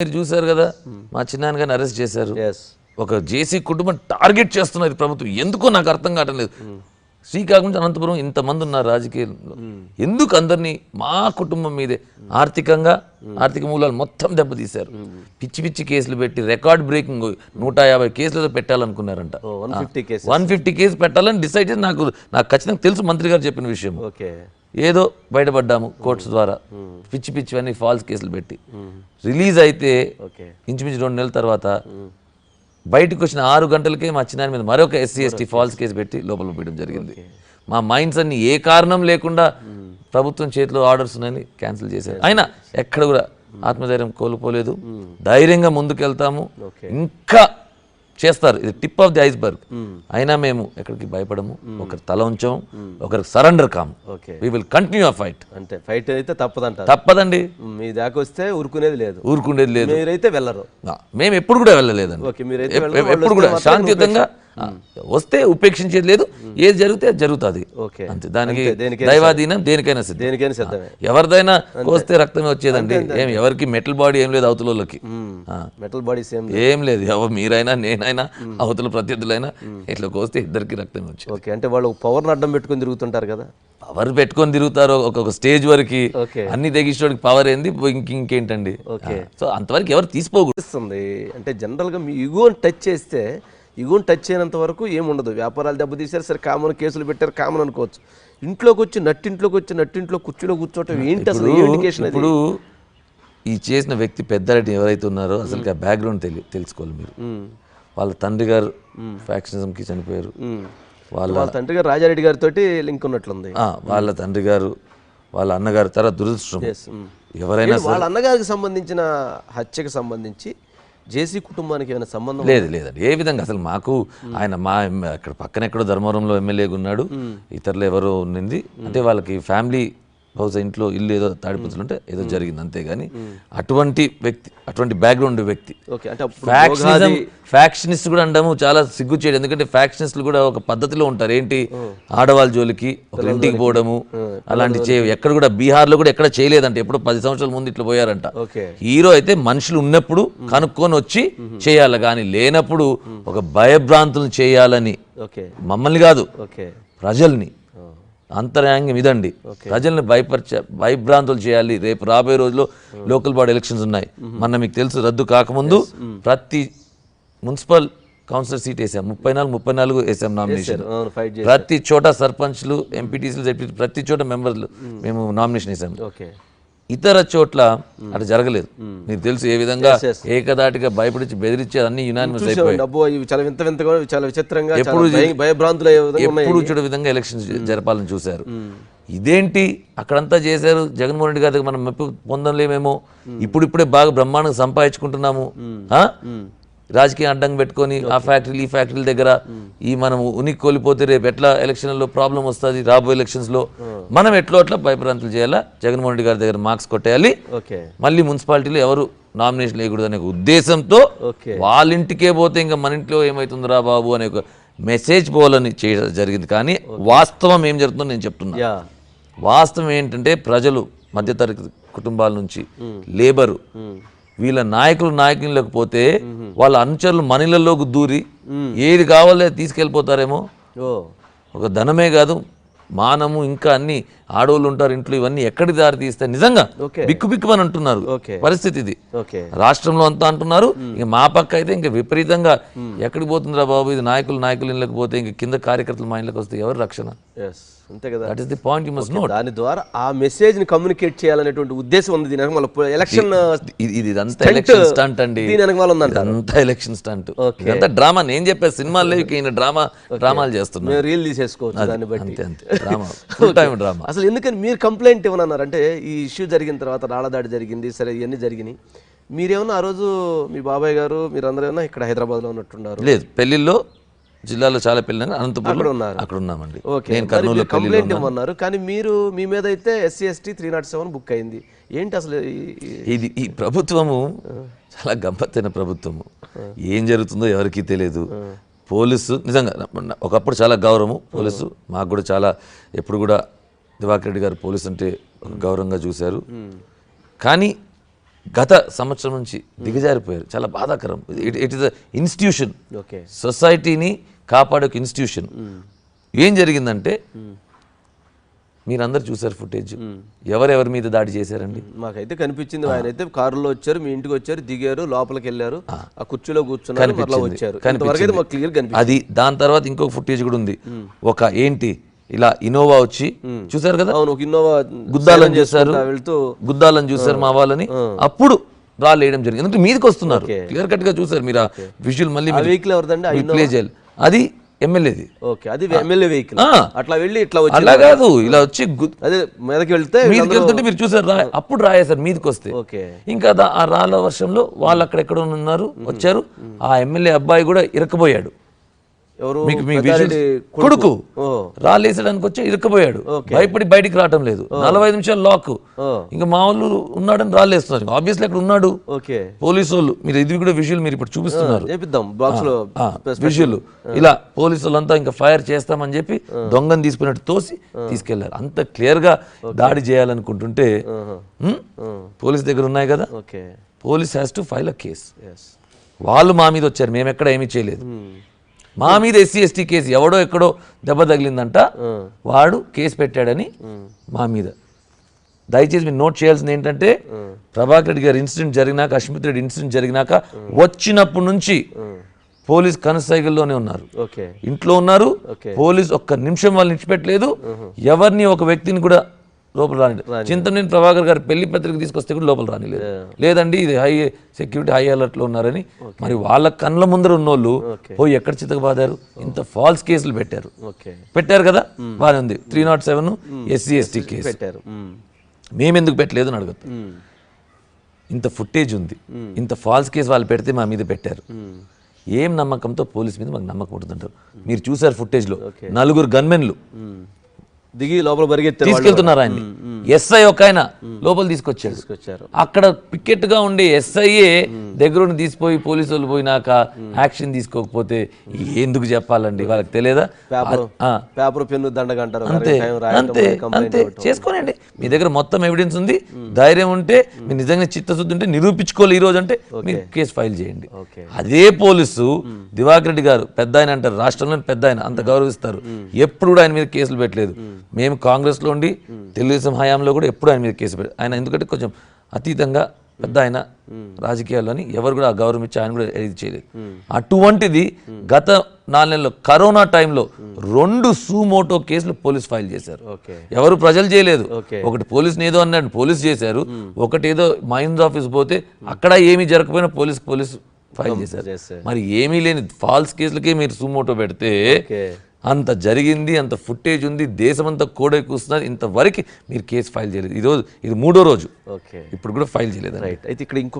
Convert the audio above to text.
మీరు చూశారు కదా మా చిన్నాన్న గారిని అరెస్ట్ చేశారు. ఒక జేసీ కుటుంబం టార్గెట్ చేస్తున్నది ప్రభుత్వం. ఎందుకో నాకు అర్థం కావటం లేదు. శ్రీకాకుళం నుంచి అనంతపురం ఇంతమంది ఉన్నారు రాజకీయాల్లో ఎందుకు అందరినీ మా కుటుంబం మీదే ఆర్థికంగా ఆర్థిక మూలాలు మొత్తం దెబ్బతీశారు. పిచ్చి పిచ్చి కేసులు పెట్టి రికార్డ్ బ్రేకింగ్ నూట యాభై కేసులు పెట్టాలనుకున్నారంట. One fifty case one fifty case పెట్టాలని డిసైడ్ చేసి నాకు నాకు ఖచ్చితంగా తెలుసు మంత్రి గారు చెప్పిన విషయం. ఓకే. ఏదో బయటపడ్డాము కోర్ట్స్ ద్వారా. పిచ్చి పిచ్చివన్నీ ఫాల్స్ కేసులు పెట్టి. రిలీజ్ అయితే ఇంచుమించు రెండు నెలల తర్వాత బయటకు వచ్చిన ఆరు గంటలకే మా చిన్నారి మీద మరొక ఎస్సీ ఎస్టీ ఫాల్స్ కేసు పెట్టి లోపల పెట్టడం జరిగింది. మా మైండ్స్ అన్ని ఏ కారణం లేకుండా ప్రభుత్వం చేతిలో ఆర్డర్స్ ఉన్నాయని క్యాన్సిల్ చేశారు. అయినా ఎక్కడ కూడా ఆత్మధైర్యం కోల్పోలేదు. ధైర్యంగా ముందుకెళ్తాము. ఇంకా చేస్తారు. ఇది టిప్ ఆఫ్ ది ఐస్బర్గ్ అయినా మేము ఎక్కడికి భయపడము. ఒకరి తల ఉంచాము. ఒకరికి సరెండర్ కాము. వీ విల్ కంటిన్యూ ఆ ఫైట్ అంటే ఫైట్ అయితే తప్పదంటారు. తప్పదండి. మీ దాకా వస్తే ఊరుకునేది లేదు. ఊరుకుండేది లేదు. మీరైతే వెళ్ళరు. మేము ఎప్పుడు కూడా వెళ్ళలేదండి. ఎప్పుడు కూడా శాంతియుతంగా వస్తే ఉపేక్షించేది లేదు. ఏది జరిగితే అది జరుగుతుంది. అంతే. దానికి దైవాధీనం దేనికైనా సిద్ధం. దేనికైనా సిద్ధమే. ఎవరిదైనా కోస్తే రక్తమే వచ్చేదండి. ఏం ఎవరికి మెటల్ బాడీ ఏం లేదు అవతలకి మెటల్ బాడీ ఏం లేదు. ఎవరు మీరైనా నేనైనా అవతల ప్రత్యర్థులైనా ఇట్లా కోస్తే ఇద్దరికి రక్తమే వచ్చేది. ఓకే. అంటే వాళ్ళు పవర్ని అడ్డం పెట్టుకొని తిరుగుతుంటారు కదా? పవర్ పెట్టుకొని తిరుగుతారు ఒక్కొక్క స్టేజ్ వరకు. అన్ని తెగించడానికి పవర్ ఏంది? ఇంక ఇంకేంటండి. సో అంతవరకు ఎవరు తీసుకోకూడదు అంటే జనరల్గా మీ ఇగోని టచ్ చేస్తే ఇగోని టచ్ చేయనంత వరకు ఏముండదు. వ్యాపారాలు దెబ్బతీశారు సరే కామన్ కేసులు పెట్టారు కామన్ అనుకోవచ్చు. ఇంట్లోకి వచ్చి నట్టింట్లోకి వచ్చి నట్టింట్లో కుర్చీలో కూర్చోవటం ఏంటి అసలు? ఇండికేషన్ ఇప్పుడు ఈ చేసిన వ్యక్తి పెద్దరెడ్డి ఎవరైతే ఉన్నారో అసలు ఆ బ్యాక్గ్రౌండ్ తెలి తెలుసుకోవాలి మీరు. వాళ్ళ తండ్రి గారు ఫ్యాక్షనిజంకి చనిపోయారు. వాళ్ళ వాళ్ళ తండ్రి గారు రాజారెడ్డి గారితో లింక్ ఉన్నట్లుంది. వాళ్ళ తండ్రి గారు వాళ్ళ అన్నగారు తర్వాత దురదృష్టం. ఎవరైనా వాళ్ళ అన్నగారికి సంబంధించిన హత్యకు సంబంధించి జేసీ కుటుంబానికి ఏమైనా సంబంధం లేదు లేదండి. ఏ విధంగా? అసలు మాకు ఆయన మా అక్కడ పక్కన ఎక్కడో ధర్మవరంలో ఎమ్మెల్యేగా ఉన్నాడు. ఇతరులు ఎవరో ఉన్నింది అంటే వాళ్ళకి ఫ్యామిలీ హౌస్ ఇంట్లో ఇల్లు ఏదో తాడిపత్రులు ఉంటే ఏదో జరిగింది అంతేగాని అటువంటి వ్యక్తి అటువంటి బ్యాక్గ్రౌండ్ వ్యక్తి. ఫ్యాక్షనిజం ఫ్యాక్షనిస్ట్ కూడా అంటాము చాలా సిగ్గు చేయడం ఎందుకంటే ఫ్యాక్షనిస్టులు కూడా ఒక పద్ధతిలో ఉంటారు. ఏంటి? ఆడవాళ్ళ జోలికి ఒక ఇంటికి పోవడము అలాంటి చే ఎక్కడ కూడా బీహార్లో కూడా ఎక్కడ చేయలేదంట. ఎప్పుడు పది సంవత్సరాల ముందు ఇట్లా పోయారంట. హీరో అయితే మనుషులు ఉన్నప్పుడు కనుక్కొని వచ్చి చేయాలి. కానీ లేనప్పుడు ఒక భయభ్రాంతులు చేయాలని మమ్మల్ని కాదు ప్రజల్ని. అంతర్యాంగం ఇదండి. ప్రజల్ని భయపరిచ భయభ్రాంతులు చేయాలి. రేపు రాబోయే రోజుల్లో లోకల్ బాడీ ఎలక్షన్స్ ఉన్నాయి. మొన్న మీకు తెలుసు రద్దు కాకముందు ప్రతి మున్సిపల్ కౌన్సిలర్ సీట్ వేసాం. ముప్పై నాలుగు ముప్పై నాలుగు వేసాం నామినేషన్ ప్రతి చోట సర్పంచ్లు ఎంపీటీసీలు ప్రతి చోట మెంబర్లు మేము నామినేషన్ వేసాం. ఓకే. ఇతర చోట్ల అటు జరగలేదు. మీకు తెలుసు ఏ విధంగా ఏకదాటిగా భయపడించి బెదిరించి అన్ని యునానిమస్ అయిపోయాయి. చాలా వింత వింతగా చాలా విచిత్రంగా భయభ్రాంతులు ఎప్పుడు చూడ విధంగా ఎలక్షన్స్ జరపాలని చూశారు. ఇదేంటి? అక్కడంతా చేశారు జగన్మోహన్ రెడ్డి గారి దగ్గర మనం మెప్పు పొందలేమేమో. ఇప్పుడిప్పుడే బాగా బ్రహ్మాండంగా సంపాదించుకుంటున్నాము? రాజకీయ అడ్డం పెట్టుకొని ఆ ఫ్యాక్టరీలు ఈ ఫ్యాక్టరీల దగ్గర ఈ మనం ఉనికి కోల్పోతే రేపు ఎట్లా ఎలక్షన్లో ప్రాబ్లం వస్తుంది? రాబోయే ఎలక్షన్స్లో మనం ఎట్లో అట్లా భయభ్రాంతులు చేయాలా? జగన్మోహన్ రెడ్డి గారి దగ్గర మార్క్స్ కొట్టేయాలి. మళ్ళీ మున్సిపాలిటీలో ఎవరు నామినేషన్ వేయకూడదు అనే ఉద్దేశంతో వాళ్ళ ఇంటికే పోతే ఇంకా మన ఇంట్లో ఏమవుతుందిరా బాబు అనే ఒక మెసేజ్ పోవాలని చేయడం జరిగింది. కానీ వాస్తవం ఏం జరుగుతుందో నేను చెప్తున్నా. వాస్తవం ఏంటంటే ప్రజలు మధ్యతరగతి కుటుంబాల నుంచి లేబరు వీళ్ళ నాయకులు నాయకులకు పోతే వాళ్ళ అనుచరులు మనీలలోకి దూరి ఏది కావాలో తీసుకెళ్ళిపోతారేమో? ఓ. ఒక ధనమే కాదు మానము ఇంకా అన్ని ఆడవాళ్ళు ఉంటారు ఇంట్లో ఇవన్నీ ఎక్కడి దారి తీస్తాయి నిజంగా. బిక్కు బిక్కు అని అంటున్నారు. పరిస్థితి ఇది. రాష్ట్రంలో అంతా అంటున్నారు ఇంక మా పక్క అయితే ఇంకా విపరీతంగా ఎక్కడికి పోతుందిరా బాబు ఇది నాయకులు నాయకులు ఇళ్ళకి పోతే ఇంక కింద కార్యకర్తలు మా ఇళ్ళకి వస్తే ఎవరు రక్షణ? అంతే కదా. That is the point you must note దాని ద్వారా ఆ మెసేజ్ని కమ్యూనికేట్ చేయాలనేటువంటి ఉద్దేశం ఉంది దీని వెనక మళ్ళీ. ఎలక్షన్ ఇది ఇది ఇదంతా ఎలక్షన్ స్టంట్ అండి. దీని వెనక ఉందంట ఇదంతా ఎలక్షన్ స్టంట్ ఇదంతా డ్రామా. నేను చెప్పే సినిమాలు లేవు ఈయన డ్రామా డ్రామాలు చేస్తున్నా రీల్ తీసేసుకోవచ్చు దాన్ని బట్టి. అంతే అంతే. డ్రామా. Full time drama. అసలు ఎందుకని మీరు కంప్లైంట్ ఇవ్వనన్నారు? అంటే ఈ ఇష్యూ జరిగిన తర్వాత రాళ్ళదాడి జరిగింది సరే ఇవన్నీ జరిగినాయి. మీరేమన్నా ఆ రోజు మీ బాబాయ్ గారు మీరందరూ ఏమన్నా ఇక్కడ హైదరాబాద్లో ఉన్నట్టున్నారు? లేదు పెళ్ళిల్లో జిల్లాలో చాలా పెళ్ళి అనంతపురం ఉన్నారు. అక్కడ ఉన్నామండి. ఓకే. నేను పెళ్ళిలో కంప్లైంట్ ఇవ్వమన్నారు. కానీ మీరు మీ మీద అయితే SC ST three nought seven book అయింది. ఏంటి అసలు ఇది ఈ ప్రభుత్వము చాలా గమ్మత్తైన ప్రభుత్వము. ఏం జరుగుతుందో ఎవరికీ తెలియదు. పోలీసు నిజంగా ఒకప్పుడు చాలా గౌరవము. పోలీసు మాకు కూడా చాలా ఎప్పుడు కూడా దివాకర్ రెడ్డి గారు పోలీసు అంటే గౌరవంగా చూశారు. కానీ గత సంవత్సరం నుంచి దిగజారిపోయారు. చాలా బాధాకరం. It it is a institution okay. సొసైటీని కాపాడే ఒక ఇన్స్టిట్యూషన్ ఏం జరిగిందంటే మీరందరూ చూసారు ఫుటేజ్ ఎవరెవరి మీద దాడి చేశారండి? మాకైతే కనిపించింది ఆయన అయితే కారులో వచ్చారు మీ ఇంటికి వచ్చారు దిగారు లోపలికి వెళ్ళారు ఆ. కుర్చీలో కూర్చున్నారు వచ్చారు. క్లియర్ అది దాని తర్వాత ఇంకొక ఫుటేజ్ కూడా ఉంది. ఒక ఏంటి ఇలా ఇనోవా వచ్చి చూసారు కదా? అవును ఒక ఇన్నోవా గుద్దాలని చేసుకుంటా వెళ్తూ గుద్దాలని చూసారు మా వాళ్ళని. అప్పుడు రాళ్ళు వేయడం జరిగింది. ఎందుకంటే మీదకి వస్తున్నారు. క్లియర్ కట్గా చూసారు మీరు విజువల్ మళ్ళీ ఆ ప్లే చేయాలి. అది ఎమ్మెల్యేది. ఓకే అది ఎమ్మెల్యే వెహికల్. అట్లా వెళ్ళి ఇట్లా వచ్చి అలా కాదు ఇలా వచ్చి అదే మీదకి వెళ్తే మీదకి వెళ్తుంటే మీరు చూసారు రా అప్పుడు రాయేసారు మీదకి వస్తే ఓకే. ఇంకా ఆ రాళ్ళ వర్షంలో వాళ్ళు అక్కడెక్కడ ఉన్నారు వచ్చారు. ఆ ఎమ్మెల్యే అబ్బాయి కూడా ఇరకపోయాడు ఎవరు? కొడుకు. వేసడానికి వచ్చి ఇరకపోయాడు భయపడి బయటికి రావటం లేదు. నలభై నిమిషాలు లాక్. ఇంకా మా వాళ్ళు ఉన్నాడని రాళ్ళు వేస్తున్నారు ఆబ్వియస్లీ అక్కడ ఉన్నాడు. పోలీసు వాళ్ళు. మీరు ఇది కూడా విజువల్ మీరు ఇప్పుడు చూపిస్తున్నారు. విజువల్ ఇలా పోలీసు వాళ్ళంతా ఇంకా ఫైర్ చేస్తామని చెప్పి దొంగని తీసుకున్నట్టు తోసి తీసుకెళ్ళారు. అంత క్లియర్గా దాడి చేయాలనుకుంటుంటే? పోలీస్ దగ్గర ఉన్నాయి కదా? Police has to file a case వాళ్ళు మా మీద వచ్చారు. మేము ఎక్కడ ఏమీ చేయలేదు. మా మీద ఎస్సీ ఎస్టీ కేసు ఎవడో ఎక్కడో దెబ్బ తగిలిందంట. వాడు కేసు పెట్టాడని మా మీద. దయచేసి మీరు నోట్ చేయాల్సింది ఏంటంటే ప్రభాకర్ రెడ్డి గారి ఇన్సిడెంట్ జరిగినాక అశ్మిత్ రెడ్డి ఇన్సిడెంట్ జరిగినాక వచ్చినప్పటి నుంచి పోలీస్ కనసైకిల్లోనే ఉన్నారు. ఇంట్లో ఉన్నారు. పోలీస్ ఒక్క నిమిషం వాళ్ళు నిడిచిపెట్టలేదు. ఎవరిని ఒక వ్యక్తిని కూడా లోపల రాని చింతనేని ప్రభాకర్ గారి పెళ్ళి పత్రిక తీసుకొస్తే కూడా లోపల రానిలేదు. లేదండి ఇది హై సెక్యూరిటీ హై అలర్ట్లో ఉన్నారని మరి వాళ్ళ కళ్ళ ముందర ఉన్నోళ్ళు పోయి ఎక్కడ చితకబాదారు? ఇంత ఫాల్స్ కేసులు పెట్టారు. పెట్టారు కదా? బాగానే ఉంది. Three nought seven SC ST case. పెట్టారు. మ్మ్. మేమెందుకు పెట్టలేదు అని అడుగుతాం. ఇంత ఫుటేజ్ ఉంది. ఇంత ఫాల్స్ కేసు వాళ్ళు పెడితే మా మీద పెట్టారు. ఏం నమ్మకంతో పోలీస్ మీద మాకు నమ్మకం ఉంటుందంటారు మీరు చూసారు ఫుటేజ్లో నలుగురు గన్మెన్లు. దిగి లోపల పరిగెత్తారు వాళ్ళు. తీసుకెళ్తున్నారు ఆయన్ని. ఎస్ఐ ఒక ఆయన లోపల తీసుకొచ్చాడు. తీసుకొచ్చారు. అక్కడ పికెట్గా ఉండే ఎస్ఐఏ దగ్గరుండి తీసిపోయి పోలీసు వాళ్ళు పోయినాక యాక్షన్ తీసుకోకపోతే ఎందుకు చెప్పాలండి? వాళ్ళకి తెలియదా? పేపర్ పెన్ను దండగ అంటారు అంతే అంతే అంతే. చేసుకోనండి. మీ దగ్గర మొత్తం ఎవిడెన్స్ ఉంది. ధైర్యం ఉంటే మీరు నిజంగా చిత్తశుద్ధి ఉంటే నిరూపించుకోవాలి ఈ రోజు అంటే మీరు కేసు ఫైల్ చేయండి. అదే పోలీసు దివాకర్ రెడ్డి గారు పెద్ద ఆయన అంటారు. రాష్ట్రంలో పెద్ద ఆయన అంత గౌరవిస్తారు. ఎప్పుడు కూడా ఆయన మీద కేసులు పెట్టలేదు. మేము కాంగ్రెస్లో ఉండి తెలుగుదేశం హయాంలో కూడా ఎప్పుడు ఆయన మీద కేసు పెట్టారు ఆయన ఎందుకంటే కొంచెం అతీతంగా పెద్ద ఆయన రాజకీయాల్లోని ఎవరు కూడా ఆ గౌరవం ఇచ్చి ఆయన కూడా ఇది చేయలేదు. అటువంటిది గత నాలుగు నెలల్లో కరోనా టైంలో రెండు సూమోటో కేసులు పోలీస్ ఫైల్ చేశారు. ఎవరు ప్రజలు చేయలేదు. ఒకటి పోలీస్ ఏదో అన్నాడు పోలీస్ చేశారు. ఒకటి ఏదో మైన్స్ ఆఫీస్ పోతే అక్కడ ఏమీ జరగకపోయినా పోలీస్ పోలీస్ ఫైల్ చేశారు. మరి ఏమీ లేని ఫాల్స్ కేసులకే మీరు సుమోటో పెడితే అంత జరిగింది అంత ఫుటేజ్ ఉంది దేశమంతా కోడే కూస్తున్నది ఇంతవరకు మీరు కేసు ఫైల్ చేయలేదు. ఈరోజు ఇది మూడో రోజు. ఓకే. ఇప్పుడు కూడా ఫైల్ చేయలేదు రైట్. అయితే ఇక్కడ ఇంకో